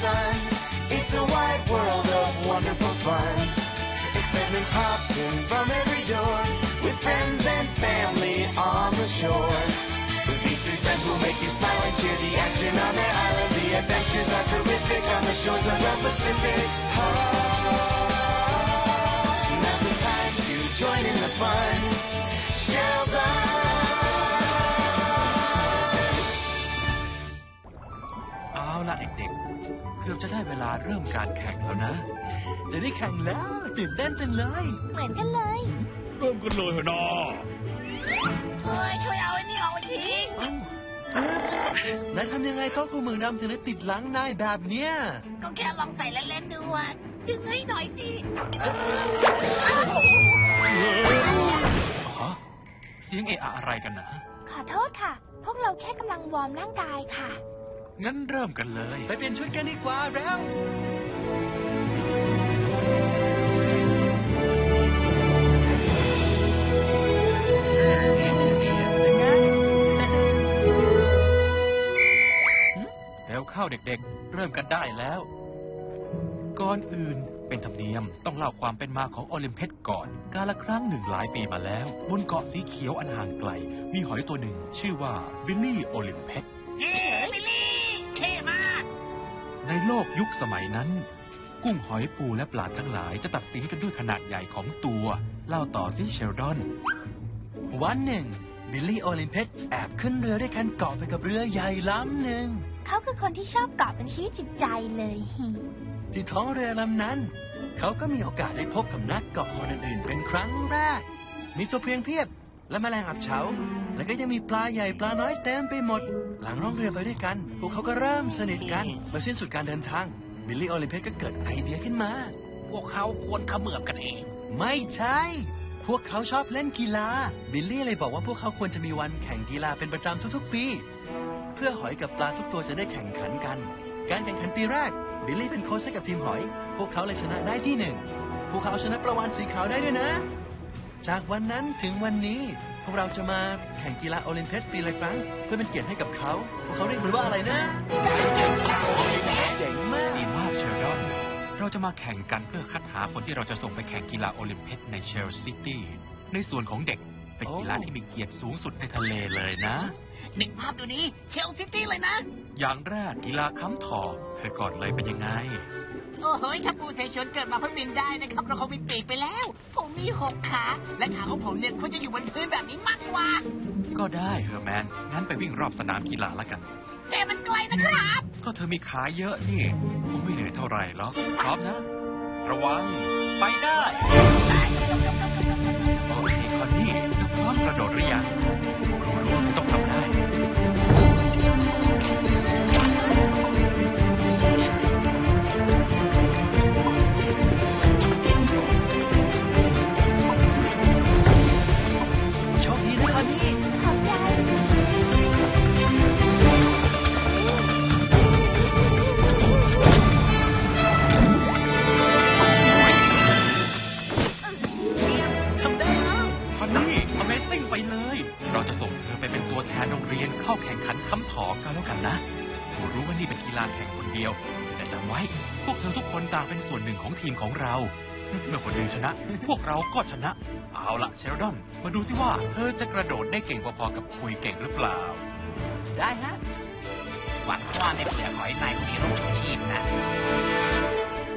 sun. It's a wide world of wonderful fun. Excitement pops in from every door, with friends and family on the shore. With these three friends will make you smile and cheer the action on their island. The adventures are terrific on the shores of the Pacific. Now's the time to join in the fun. Sheldon. Oh, ah, not กๆเกือบจะได้เวลาเริ่มการแข่งแล้วนะ จะได้แข่งแล้วตื่นเต้นจังเลย เหมือนกันเลยเริ่มกันเลยนะเอ้ยช่วยเอาไอ้นี่ออกมาทีนายทำยังไงก็กูมือดำถึงได้ติดหลังนายแบบเนี้ย ก็แค่ลองใส่เล่นๆดูอะดึงให้หน่อยสิฮะเสียงเอะอะอะไรกันนะ ขอโทษค่ะ พวกเราแค่กำลังวอร์มร่างกายค่ะ งั้นเริ่มกันเลย ไปเปลี่ยนชุดกันดีกว่าแล้ว แล้วเข้าเด็กๆ เริ่มกันได้แล้ว ก่อนอื่นเป็นธรรมเนียมต้องเล่าความเป็นมาของโอลิมเพสก่อน กาละครั้งหนึ่งหลายปีมาแล้ว บนเกาะสีเขียวอันห่างไกล มีหอยตัวหนึ่ง ชื่อว่าบิลลี่โอลิมเพส ในโลกยุคสมัยนั้น กุ้งหอยปูและปลาทั้งหลายจะตัดสินกันด้วยขนาดใหญ่ของตัว เล่าต่อซิเชลดอน วันหนึ่งบิลลี่โอลิมเพสแอบขึ้นเรือด้วยกันเกาะไปกับเรือใหญ่ลำหนึ่ง เขาคือคนที่ชอบเกาะเป็นชีวิตจิตใจเลยฮิที่ท้องเรือลำนั้น เขาก็มีโอกาสได้พบกับนักเกาะคนอื่นๆเป็นครั้งแรก มีตัวเพลียงเพียบ และแมลงอับเฉา แล้วก็ยังมีปลาใหญ่ปลาน้อยเต็มไปหมด หลังร่องเรือไปด้วยกัน พวกเขาก็เริ่มสนิทกันเมื่อสิ้นสุดการเดินทาง บิลลี่โอลิมเพสก็เกิดไอเดียขึ้นมา พวกเขาควรเขมือบกันเอง ไม่ใช่ พวกเขาชอบเล่นกีฬา บิลลี่เลยบอกว่าพวกเขาควรจะมีวันแข่งกีฬาเป็นประจำทุกๆ ปี เพื่อหอยกับปลาทุกตัวจะได้แข่งขันกัน การแข่งขันปีแรก บิลลี่เป็นโค้ชให้กับทีมหอย พวกเขาเลยชนะได้ที่หนึ่ง พวกเขาเอาชนะประวานสีขาวได้ด้วยนะ จากวันนั้นถึงวันนี้ พวกเราจะมาแข่งกีฬาโอลิมปิกปีละครั้ง เพื่อเป็นเกียรติให้กับเขาพวกเขาเรียกมันว่าอะไรนะเจ๋งมากดีมากเชลดอนเราจะมาแข่งกันเพื่อคัดหาคนที่เราจะส่งไปแข่งกีฬาโอลิมปิกในเชลซิตี้ในส่วนของเด็กเป็นกีฬาที่มีเกียรติสูงสุดในทะเลเลยนะนึกภาพดูนี้เชลซิตี้เลยนะ อย่างแรกกีฬาค้ำถอเธอก่อนเลยเป็นยังไง โอ้โหถ้าปูเสฉวนเกิดมาเพื่อบินได้นะครับเราคงบินปีกไปแล้ว ผมมีหกขา และขาของผมเนี่ยควรจะอยู่บนพื้นแบบนี้มากกว่า ก็ได้เฮอร์แมน งั้นไปวิ่งรอบสนามกีฬาละกัน แต่มันไกลนะครับ ก็เธอมีขาเยอะนี่คงไม่เหนื่อยเท่าไหร่หรอกพร้อมนะ ระวัง ไปได้โอเคคอนนี่เธอพร้อมกระโดดหรือยังรู้รู้ต้องทำ ทีมของเรา เมื่อคนหนึ่งชนะ พวกเราก็ชนะ เอาละเชลดอน มาดูสิว่า เธอจะกระโดดได้เก่งพอๆกับคุยเก่งหรือเปล่า ได้ฮะหวังว่าในเปลือกหอยนายมีรูปชีพนะ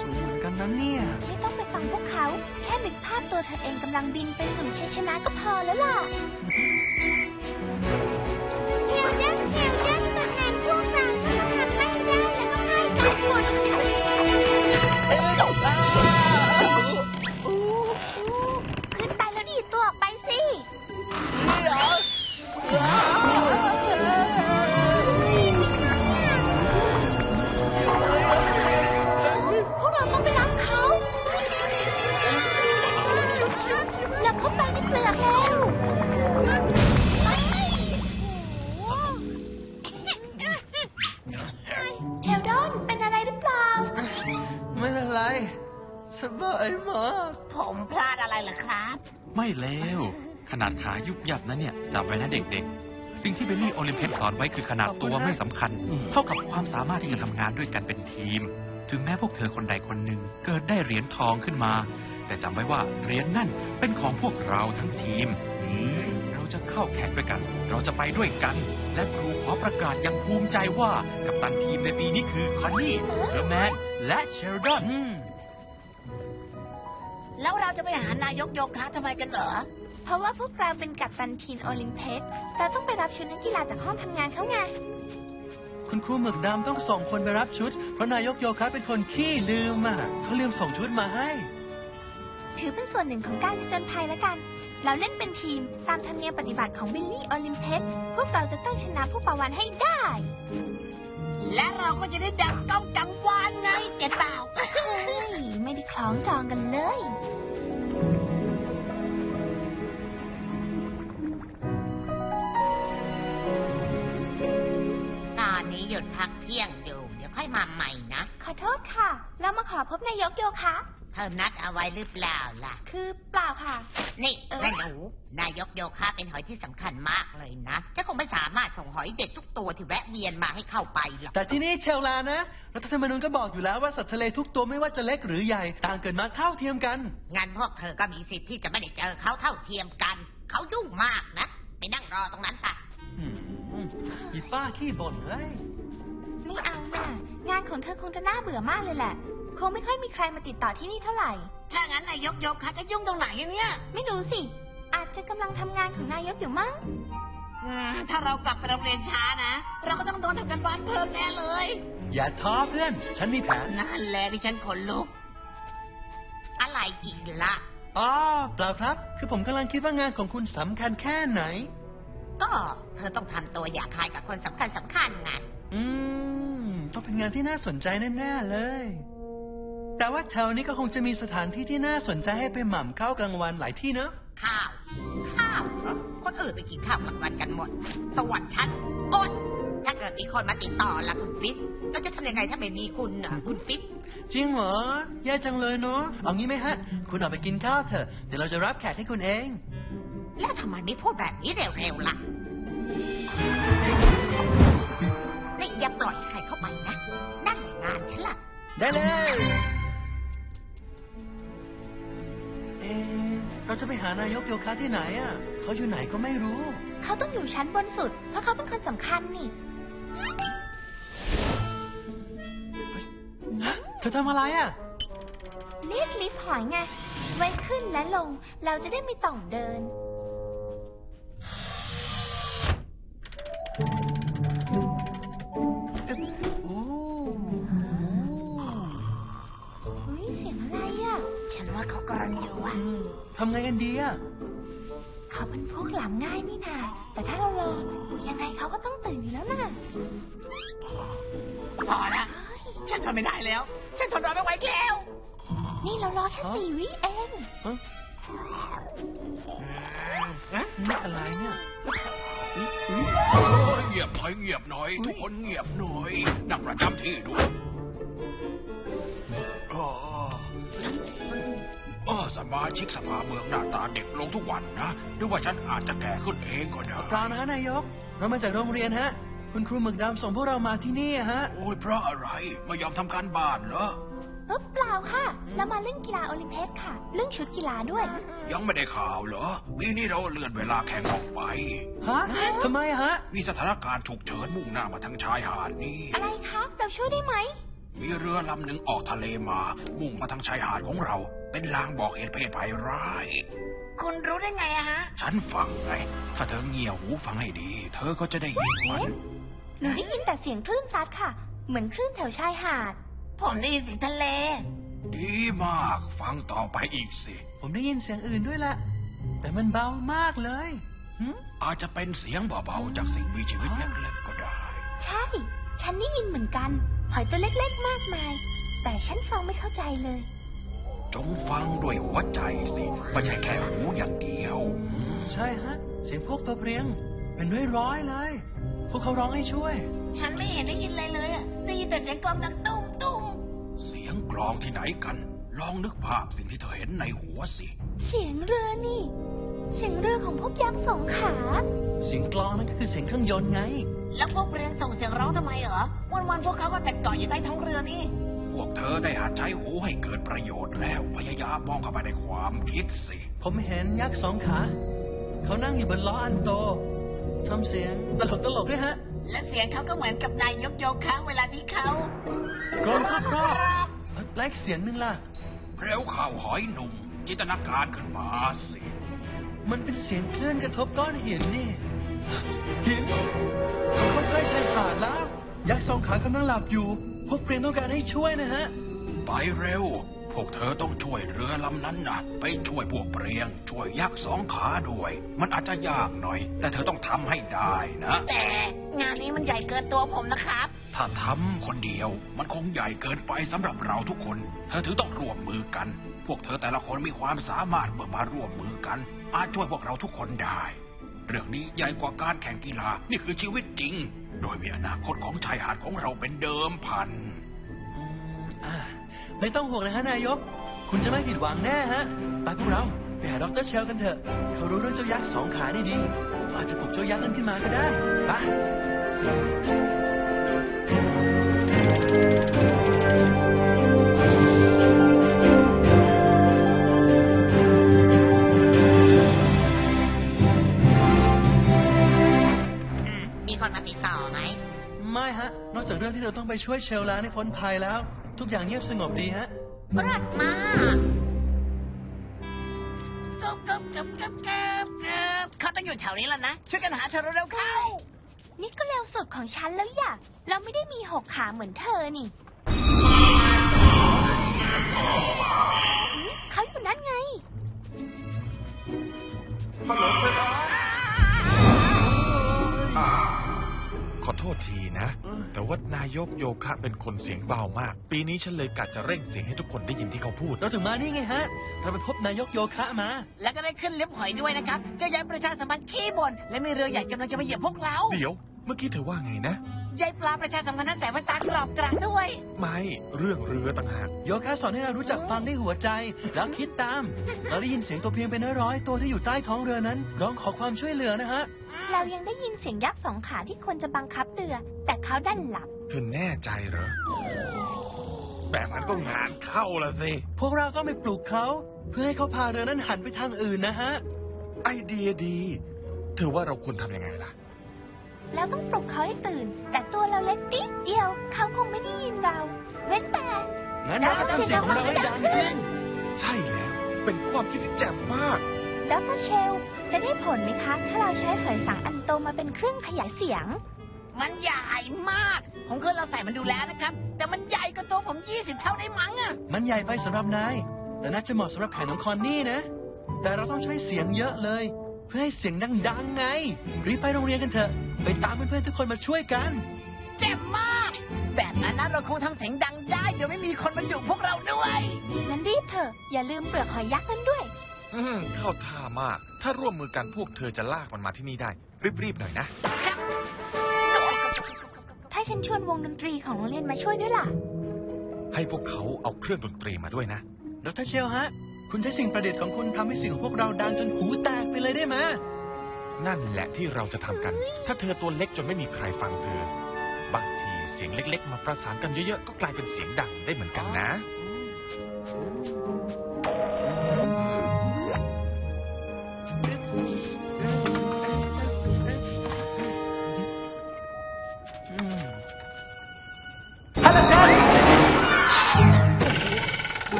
สูงเหมือนกันนะเนี่ย ไม่ต้องไปฟังพวกเขา แค่นึกภาพตัวเธอเองกำลังบินไปสู่ชัยชนะก็พอแล้วล่ะเดี๋ยวนะเดี๋ยวนะตัวแทนพวกเราถ้าทำไม่ได้แล้วก็ให้กันหมด สสอนไว้คือขนาดตัวไม่สำคัญอืมเท่ากับความสามารถที่จะทำงานด้วยกันเป็นทีม ถึงแม้พวกเธอคนใดคนหนึ่งเกิดได้เหรียญทองขึ้นมา แต่จำไว้ว่าเหรียญนั่นเป็นของพวกเราทั้งทีม เราจะเข้าแข่งด้วยกัน เราจะไปด้วยกัน และครูขอประกาศอยังภูมิใจว่ากัปตันทีมในปีนี้คือคอนนี่เดอร์แมน และเชลดอน แล้วเราจะไปหานายกโยคะทำไมกันเหรอ เพราะว่าพวกเราเป็นกัปตันทีมโอลิมเพสเราต้องไปรับชุดนักกีฬาจากห้องทำงานเขาไง คุณครูหมึกดำต้องส่งคนไปรับชุด เพราะนายกโยคะเป็นคนขี้ลืมอะเขาลืมส่งชุดมาให้ ถือเป็นส่วนหนึ่งของการผจญภัยแล้วกัน เราเล่นเป็นทีมตามธรรมเนียมปฏิบัติของบิลลี่โอลิมเพสพวกเราจะต้องชนะผู้ประวันให้ได้ และเราก็จะได้ดังก้องกังวานไงแกเปล่า เฮ้ยไม่ได้คล้องจองกันเลย หยุดพักเที่ยงอยู่ เดี๋ยวค่อยมาใหม่นะ ขอโทษค่ะ เรามาขอพบนายกโยคะ เธอนัดเอาไว้หรือเปล่าล่ะ คือเปล่าค่ะ นี่เออ แม่หนู นายกโยคะเป็นหอยที่สำคัญมากเลยนะจะคงไม่สามารถส่งหอยเด็กทุกตัวที่แวะเวียนมาให้เข้าไปหรอกแต่ที่นี่เชลลานะรัฐธรรมนูญก็บอกอยู่แล้วว่าสัตว์ทะเลทุกตัวไม่ว่าจะเล็กหรือใหญ่ ต่างเกิดมาเท่าเทียมกันงั้นพวกเธอก็มีสิทธิ์ที่จะไม่ได้เจอเขาเท่าเทียมกัน เขายุ่งมากนะ ไปนั่งรอตรงนั้นไป อืมอีป้าขี้บ่นเฮ้ย ไม่เอาน่ะ งานของเธอคงจะน่าเบื่อมากเลยแหละ คงไม่ค่อยมีใครมาติดต่อที่นี่เท่าไหร่ ถ้างั้นนายกโยคะจะยุ่งตรงไหนเนี่ย ไม่รู้สิ อาจจะกำลังทำงานของนายกอยู่มั้ง อืมถ้าเรากลับไปโรงเรียนช้านะ เราก็ต้องโดนทำกันบ้านเพิ่มแน่เลย อย่าท้อเพื่อน ฉันมีแผนนั่นแหละที่ฉันขนลุก อะไรอีกล่ะอ๋อเปล่าครับ คือผมกำลังคิดว่างานของคุณสำคัญแค่ไหน ก็เธอต้องทำตัวอย่าคายกับคนสำคัญสำคัญไง อืม ต้องเป็นงานที่น่าสนใจแน่ๆเลย แต่ว่าแถวนี้ก็คงจะมีสถานที่ที่น่าสนใจให้ไปหม่ำข้าวกลางวันหลายที่เนอะข้าว ข้าวเหรอคนอื่นไปกินข้าวกลางวันกันหมดส่วนฉันอดถ้าเกิดมีคนมาติดต่อละคุณฟิตเราจะทำยังไงถ้าไม่มีคุณน่ะคุณฟิตจริงเหรอแย่จังเลยเนาะเอางี้ไหมฮะ คุณออกไปกินข้าวเถอะเดี๋ยวเราจะรับแขกให้คุณเอง แล้วทำไมไม่พูดแบบนี้เร็วๆล่ะนี่ อย่าปล่อยใครเข้าไปนะ นั่นแหละงานฉันล่ะ ได้เลย เอะเราจะไปหานายกโยคะที่ไหนอะ เขาอยู่ไหนก็ไม่รู้ เขาต้องอยู่ชั้นบนสุด เพราะเขาเป็นคนสำคัญนี่ เธอทำอะไรอะ เรียกลิฟต์หอยไง ไว้ขึ้นและลง เราจะได้ไม่ต้องเดิน ทำไงกันดีอะเขาเป็นพวกหลับง่ายนี่นาแต่ถ้าเรารอยังไงเขาก็ต้องตื่นอยู่แล้วน่ะพอละฉันทนไม่ได้แล้ว ฉันทนรอไม่ไหวแล้ว นี่เรารอแค่สี่วิเองฮะนี่อะไรเนี่ยอุ๊ยอุ๊ยโอ้ยเงียบหน่อยเงียบหน่อย ทุกคนเงียบหน่อย นั่งประจำที่ด้วย มาชิกสภาเมืองหน้าตาเด็กลงทุกวันนะหรือว่าฉันอาจจะแก่ขึ้นเองก็ได้เปล่านะฮะนายก เรามาจากโรงเรียนฮะ คุณครูหมึกดำส่งพวกเรามาที่นี่อะฮะ โอ้ยเพราะอะไรไม่ยอมทำการบ้านเหรอเออเปล่าค่ะ เรามาเรื่องกีฬาโอลิมปิกค่ะ เรื่องชุดกีฬาด้วย ยังไม่ได้ข่าวเหรอปีนี้เราเลื่อนเวลาแข่งออกไป ฮะทำไมอะฮะ มีสถานการณ์ฉุกเฉินมุ่งหน้ามาทางชายหาดนี่ อะไรคะ เราช่วยได้ไหม มีเรือลำหนึ่งออกทะเลมา มุ่งมาทางชายหาดของเรา เป็นลางบอกเหตุเพศภัยร้าย คุณรู้ได้ไงอะฮะ ฉันฟังไง ถ้าเธอเงี่ยหูฟังให้ดี เธอก็จะได้ยินมันหนูได้ยินแต่เสียงคลื่นซัดค่ะ เหมือนคลื่นแถวชายหาด ผมได้ยินเสียงทะเล ดีมาก ฟังต่อไปอีกสิ ผมได้ยินเสียงอื่นด้วยแหละแต่มันเบามากเลยหึอาจจะเป็นเสียงเบาๆจากสิ่งมีชีวิตเล็กๆก็ได้ ใช่ ฉันได้ยินเหมือนกัน หอยตัวเล็กๆ มากมาย แต่ฉันฟังไม่เข้าใจเลย จงฟังด้วยหัวใจสิไม่ใช่แค่หูอย่างเดียว ใช่ฮะ เสียงพวกตัวเพรียง เป็นร้อยร้อยๆเลย พวกเขาร้องให้ช่วย ฉันไม่เห็นได้ยินอะไรเลยอะได้ยินแต่เสียงกลองดังตุ้มตุ้มเสียงกลองที่ไหนกัน ลองนึกภาพสิ่งที่เธอเห็นในหัวสิ เสียงเรือนี่ถเสียงเรือของพวกยักษ์สองขา เสียงกลองนั่นก็คือเสียงเครื่องยนต์ไง แล้วพวกเรือส่งเสียงร้องทำไมเหรอ วันๆพวกเขาก็แต่เกาะอยู่ใต้ท้องเรือนี่ พวกเธอได้หัดใช้หูให้เกิดประโยชน์แล้ว พยายามมองเข้าไปในความคิดสิ ผมเห็นยักษ์สองขา เขานั่งอยู่บนล้ออันโตทำเสียงตลกตลกๆด้วยฮะ และเสียงเขาก็เหมือนกับนายยกโยคะเวลาที่เขากรนครอบๆและอีกเสียงหนึ่งล่ะ เร็วเข้าหอยหนุ่มจินตนาการขึ้นมาสิ มันเป็นเสียงคลื่นกระทบก้อนหินนี่ หินเขาใกล้ชายหาดแล้ว ยักษ์สองขากำลังหลับอยู่ พวกเปลี่ยนต้องการให้ช่วยนะฮะ ไปเร็ว พวกเธอต้องช่วยเรือลำนั้นนะไปช่วยพวกเปรียง ช่วยยักษ์สองขาด้วย มันอาจจะยากหน่อย แต่เธอต้องทำให้ได้นะ แต่งานนี้มันใหญ่เกินตัวผมนะครับ ถ้าทำคนเดียว มันคงใหญ่เกินไปสำหรับเราทุกคน เธอถึงต้องร่วมมือกัน พวกเธอแต่ละคนมีความสามารถเมื่อมาร่วมมือกัน อาจช่วยพวกเราทุกคนได้ เรื่องนี้ใหญ่กว่าการแข่งกีฬา นี่คือชีวิตจริง โดยมีอนาคตของชายหาดของเราเป็นเดิมพันไม่ต้องห่วงนะฮะนายก คุณจะไม่ผิดหวังแน่ฮะ ไปพวกเราไปหาดรเชลกันเถอะ เขารู้เรื่องเจ้ายักษ์สองขาได้ดี อาจจะปลุกเจ้ายักษ์นั้นขึ้นมาก็ได้ ไป มีคนมาติดต่อไหม ไม่ฮะ นอกจากเรื่องที่เราต้องไปช่วยเชลล้างให้พ้นภัยแล้ว ทุกอย่างเงียบสงบดีฮะปรัดมาเกับกับกับกับกับกับเขาต้องอยู่แถวนี้แล้วนะ ช่วยกันหาเธอเร็วๆเข้า นี่ก็เร็วสุดของฉันแล้วอย่าเราไม่ได้มีหกขาเหมือนเธอนี่อุ๊ยเขาอยู่นั่นไงขอโทษ ที นะ แต่ว่านายกโยคะเป็นคนเสียงเบามาก ปีนี้ฉันเลยกัดจะเร่งเสียงให้ทุกคนได้ยินที่เขาพูด เราถึงมานี่ไงฮะ เราไปพบนายกโยคะมา แล้วก็ได้ขึ้นลิฟต์หอยด้วยนะครับเจ้ายัยประชาสัมพันธ์ขี้บ่นและมีเรือใหญ่กำลังจะมาเหยียบพวกเราเดี๋ยว เมื่อกี้เธอว่าไงนะยายปลาประชาสัมพันธ์นั้นแต่ว่าตากรอบกระด้วย ไม่เรื่องเรือต่างหากโยคะสอนให้เรารู้จักฟังด้วยหัวใจ แล้วคิดตาม เราได้ยินเสียงตัวเพียงเป็นร้อยๆตัวที่อยู่ใต้ท้องเรือนั้นร้องขอความช่วยเหลือนะฮะ เรายังได้ยินเสียงยักษ์สองขาที่ควรจะบังคับเรือแต่เขาดันหลับ เธอแน่ใจเหรอ แบบนั้นก็งานเข้าละสิ พวกเราก็ไปปลุกเขา เพื่อให้เขาพาเรือนั้นหันไปทางอื่นนะฮะ ไอเดียดี เธอว่าเราควรทำยังไงล่ะ แล้วต้องปลุกเขาให้ตื่น แต่ตัวเราเล็กนิดเดียว เขาคงไม่ได้ยินเรา เว้นแต่งั้นเราก็ทำเสียงของเราให้ดังขึ้น ใช่แล้ว เป็นความคิดที่แจ่มมาก ดรเชล จะได้ผลไหมคะ ถ้าเราใช้หอยสังอันโตมาเป็นเครื่องขยายเสียง มันใหญ่มาก ผมเคยเราใส่มันดูแล้วนะครับ แต่มันใหญ่กว่าตัวผมยี่สิบเท่าได้มั้งอะมันใหญ่ไปสำหรับนาย แต่น่าจะเหมาะสำหรับแขนของคอนนี่นะ แต่เราต้องใช้เสียงเยอะเลย เพื่อให้เสียงดังๆไง รีบไปโรงเรียนกันเถอะ ไปตามเพื่อนๆทุกคนมาช่วยกัน เจ็บมาก แบบนั้นนะเราคงทำเสียงดังได้เดี๋ยวไม่มีคนมาอยู่พวกเราด้วยงั้นรีบเถอะ อย่าลืมเปลือกหอยยักษ์นั้นด้วย อืมเข้าท่ามาก ถ้าร่วมมือกันพวกเธอจะลากมันมาที่นี่ได้ รีบๆหน่อยนะ ถ้าฉันชวนวงดนตรีของโรงเรียนมาช่วยด้วยล่ะ ให้พวกเขาเอาเครื่องดนตรีมาด้วยนะ ดรเชลฮะ คุณใช้สิ่งประดิษฐ์ของคุณทำให้เสียงของพวกเราดังจนหูแตกไปเลยได้ไหมนั่นแหละที่เราจะทำกัน ถ้าเธอตัวเล็กจนไม่มีใครฟังเธอ บางทีเสียงเล็ก ๆ มาประสานกันเยอะๆ ก็กลายเป็นเสียงดังได้เหมือนกันนะ อื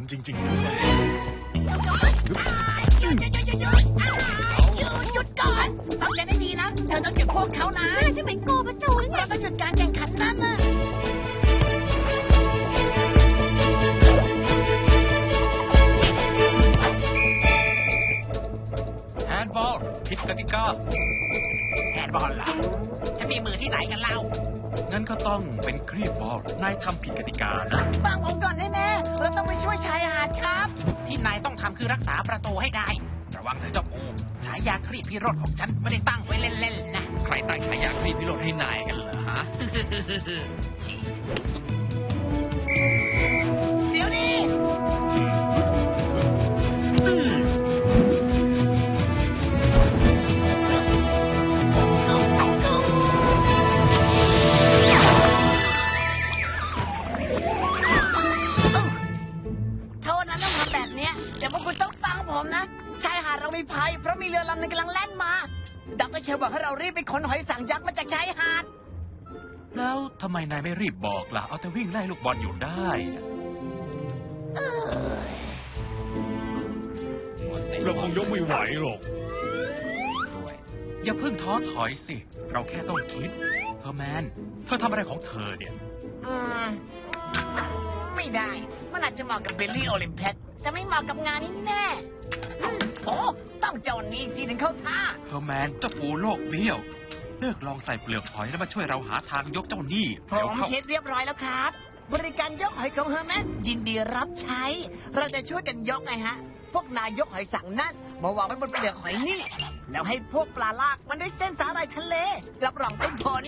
ลจริงๆด้วยหยุดหยุดก่อนฟังฉันให้ดีนะ เธอต้องหยุดพวกเขานะจะเป็นโกประตูเราต้องหยุดการแข่งขันนั้นนะแฮนด์บอลผิดกติกาแฮนด์บอลล่ะจะมีมือที่ไหนกันเล่า งั้นก็ต้องเป็นครีบบอลนายทำผิดกติกานะ ฟังผมก่อนแน่ๆเราต้องไปช่วยชายหาดครับ ที่นายต้องทำคือรักษาประตูให้ได้ ระวังเถอะเจ้าปูฉายาครีบพิโรธของฉันไม่ได้ตั้งไว้เล่นๆนะ ใครตั้งฉายาครีบพิโรธให้นายกันเหรอฮะ เดี๋ยวนี้ ชลบอกให้เรารีบไปขนหอยสังยักษ์มาจากชายหาด แล้วทำไมนายไม่รีบบอกล่ะ เอาแต่วิ่งไล่ลูกบอลอยู่ได้เราคงยกไม่ไหวหรอกอย่าเพิ่งท้อถอยสิ เราแค่ต้องคิด เธอแมน เธอทำอะไรของเธอเนี่ย อืม ไม่ได้ มันอาจจะเหมาะกับเบลลี่โอลิมเพส จะไม่เหมาะกับงานนี้แน่อืมโอ้ต้องเจ้านี้ทีหนึ่งเข้าท่าเธอแมนเจ้าปูโลกเบี้ยว เลิกลองใส่เปลือกหอยแล้วมาช่วยเราหาทางยกเจ้าหนี้ผเร็วมเข้า เช็ดเรียบร้อยแล้วครับ บริการยกหอยของเฮอร์แมนยินดีรับใช้ เราจะช่วยกันยกไงฮะ พวกนายยกหอยสังนั่นมาวางไว้บนเปลือกหอยนี่ แล้วให้พวกปลาลากมันได้เส้นสาหร่ายทะเล รับรองได้ผล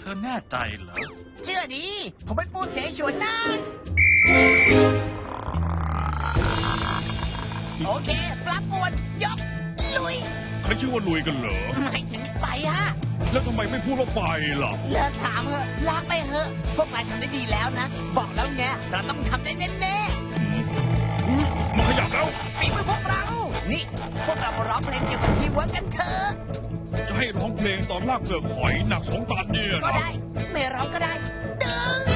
เธอแน่ใจเหรอ เชื่อดี ผมเป็นปูเสฉวนนะ โอเคปลาปวนยกลุยใครชื่อว่าลุยกันเหรอไม่ถึงไปฮะแล้วทำไมไม่พูดว่าไปล่ะ เลิกถามเถอะลากไปเถอะ พวกนายทำได้ดีแล้วนะ บอกแล้วไงเราต้องทำได้แน่มาขยับแล้วๆฝีมือพวกเรา นี่ พวกเรามาร้องเพลงเกี่ยวกับทีมเวิร์กกันเถอะจะให้ร้องเพลงตอนลากเปลือกหอยหนักสองตันเนี่ยก็นะได้ ไม่ร้องก็ได้ดึง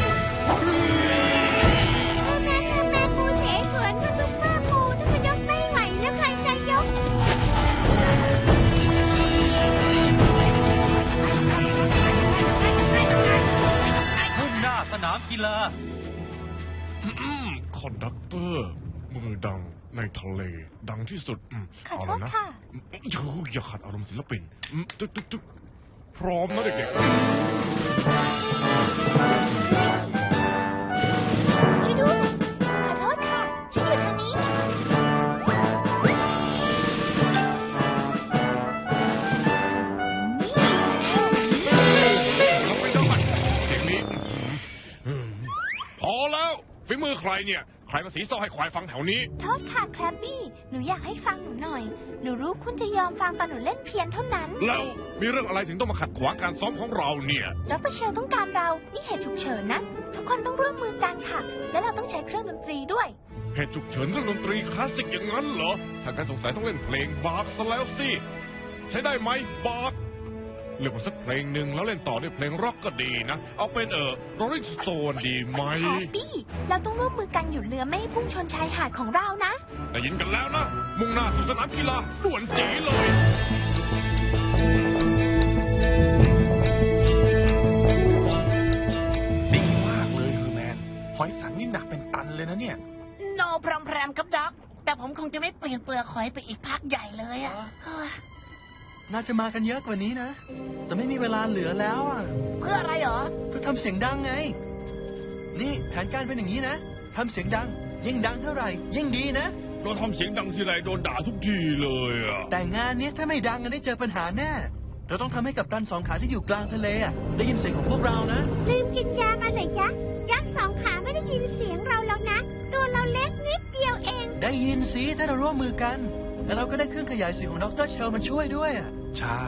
อนดักเตอร์ มือดังในทะเล ดังที่สุดอืมขอเอาโทละษนะค่ะโอ้ยอย่าขัดอารมณ์ศิลปินอืมตึ๊กตึ๊กตึ๊กพร้อมนะเด็กช่วยด้วย ขอโทษค่ะช่วยอยู่ทางนี้ๆเราไม่ได้เสียงนี้อื้อหือพอแล้วฝีมือใครเนี่ย ใครมาสีซอให้ควายฟังแถวนี้ โทษค่ะแครบบี้ หนูอยากให้ฟังหนูหน่อย หนูรู้คุณจะยอมฟังตอนหนูเล่นเพียนเท่านั้น แล้วมีเรื่องอะไรถึงต้องมาขัดขวางการซ้อมของเราเนี่ย ดรเชลต้องการเรา นี่เหตุฉุกเฉินนะ ทุกคนต้องร่วมมือกันค่ะ และเราต้องใช้เครื่องดนตรีด้วย เหตุฉุกเฉินเรื่องดนตรีคลาสสิกอย่างนั้นเหรอ ถ้าการสงสัยต้องเล่นเพลงบาร์ซะแล้วสิ ใช้ได้ไหมบาร์ เลือกมาสักเพลงหนึ่งแล้วเล่นต่อด้วยเพลงร็อกก็ดีนะ เอาเป็นเออ Rolling Stone ดีไหมแครบบี้เราต้องร่วมมือกันหยุดเรือไม่ให้พุ่งชนชายหาดของเรานะแต่ยินกันแล้วนะ มุ่งหน้าสู่สนามกีฬาด่วนจีเลย ดีมากเลยเฮอร์แมน หอยสังนี่หนักเป็นตันเลยนะเนี่ย โนพรำแพรมครับด็อก แต่ผมคงจะไม่เปลี่ยนเปลือกหอยไปอีกพักใหญ่เลยอะเฮ้ย น่าจะมากันเยอะกว่านี้นะ แต่ไม่มีเวลาเหลือแล้วอะเพื่ออะไรเหรอเพื่อทำเสียงดังไง นี่แผนการเป็นอย่างนี้นะทำเสียงดัง ยิ่งดังเท่าไหร่ ยิ่งดีนะ เราทำเสียงดังทีไรโดนด่าทุกทีเลยอะ แต่งานเนี้ยถ้าไม่ดังกันได้เจอปัญหาแน่ เราต้องทำให้กับตันสองขาที่อยู่กลางทะเลอะได้ยินเสียงของพวกเรานะ ลืมกินยามาเลยยักษ์ยักษ์สองขาไม่ได้ยินเสียงเราแล้วนะ ตัวเราเล็กนิดเดียวเอง ได้ยินสิถ้าเราร่วมมือกัน แล้วเราก็ได้เครื่องขยายเสียงของดรเชลมาช่วยด้วยอะใช่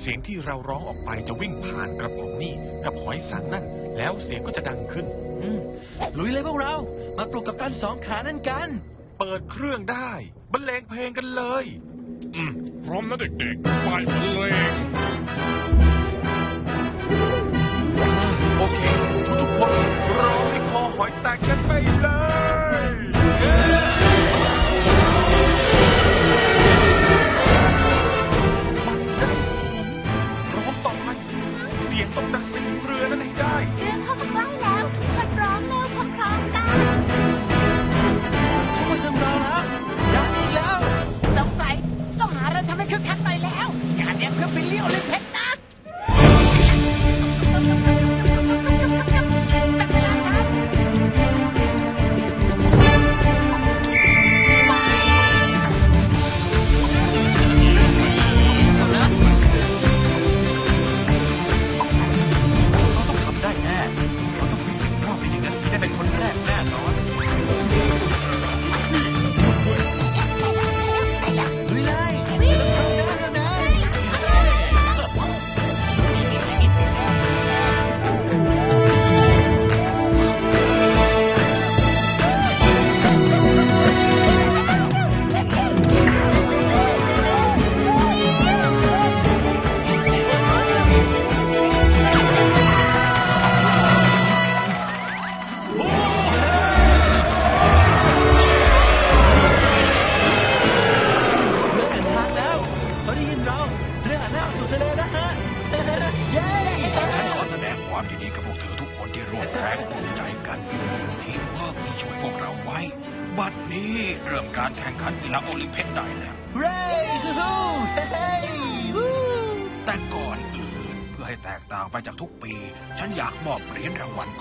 เสียงที่เราร้องออกไปจะวิ่งผ่านกระป๋องนี่กับหอยสังนั่น แล้วเสียงก็จะดังขึ้น อืมลุยเลยพวกเรา มาปลุกกับตันสองขานั่นกัน เปิดเครื่องได้บรรเลงเพลงกันเลย อืมพร้อมนะเด็กๆ ไปบรรเลงโอเค ทุกๆคนร้องให้คอหอยแตกกันไปเลย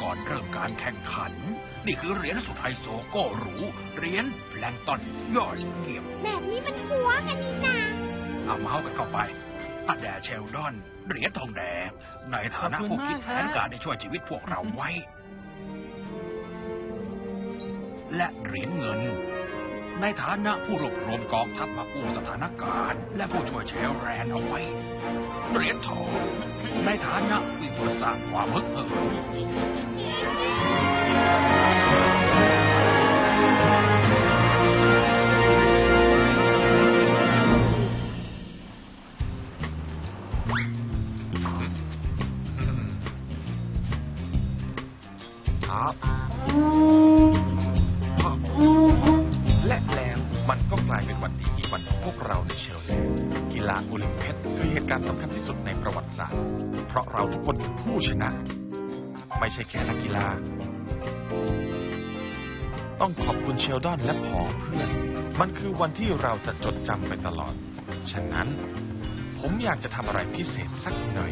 ก่อนเริ่มการแข่งขัน นี่คือเหรียญสุดไฮโซโก้หรู เหรียญแพลงก์ตอนยอดเยี่ยมแบบนี้มันหัวกันนี่นาเอาเมาส์กันเข้าไปอาแดเชลดอน เหรียญทองแดง ในฐานะผู้คิดแผนการได้ช่วยชีวิตพวกเราไว้ และเหรียญเงิน ในฐานะผู้รวบรวมกองทัพมากู้สถานการณ์ และผู้ช่วยเชลแรนเอาไว้ เหรียญทองในฐานะผู้ตรวจสร้างความฮึกเหิมครับและแล้วมันก็กลายเป็นวันดีอีกวันของพวกเราในเชลแลนด์กี ฬาโอลิมปิกคือเหตุการณ์สำคัญที่สุดในประวัติศาสตร์ เพราะเราทุกคนคือผู้ชนะ ไม่ใช่แค่นักกีฬา ต้องขอบคุณเชลดอนและผอเพื่อน มันคือวันที่เราจะจดจำไปตลอด ฉะนั้น ผมอยากจะทำอะไรพิเศษสักหน่อย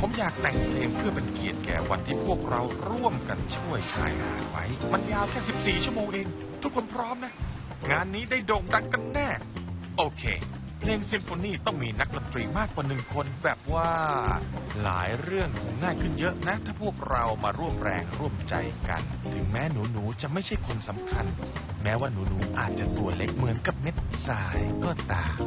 ผมอยากแต่งเพลงเพื่อเป็นเกียรติแก่วันที่พวกเราร่วมกันช่วยชายหาดไว้ มันยาวแค่ 14 ชั่วโมงเอง ทุกคนพร้อมนะ งานนี้ได้โด่งดังกันแน่โอ เพลงซิมโฟนีต้องมีนักดนตรีมากกว่าหนึ่งคนแบบว่าหลายเรื่องคงง่ายขึ้นเยอะนะ ถ้าพวกเรามาร่วมแรงร่วมใจกัน ถึงแม้หนูหนูๆจะไม่ใช่คนสำคัญ แม้ว่าหนูหนูๆอาจจะตัวเล็กเหมือนกับเม็ดทรายก็ตาม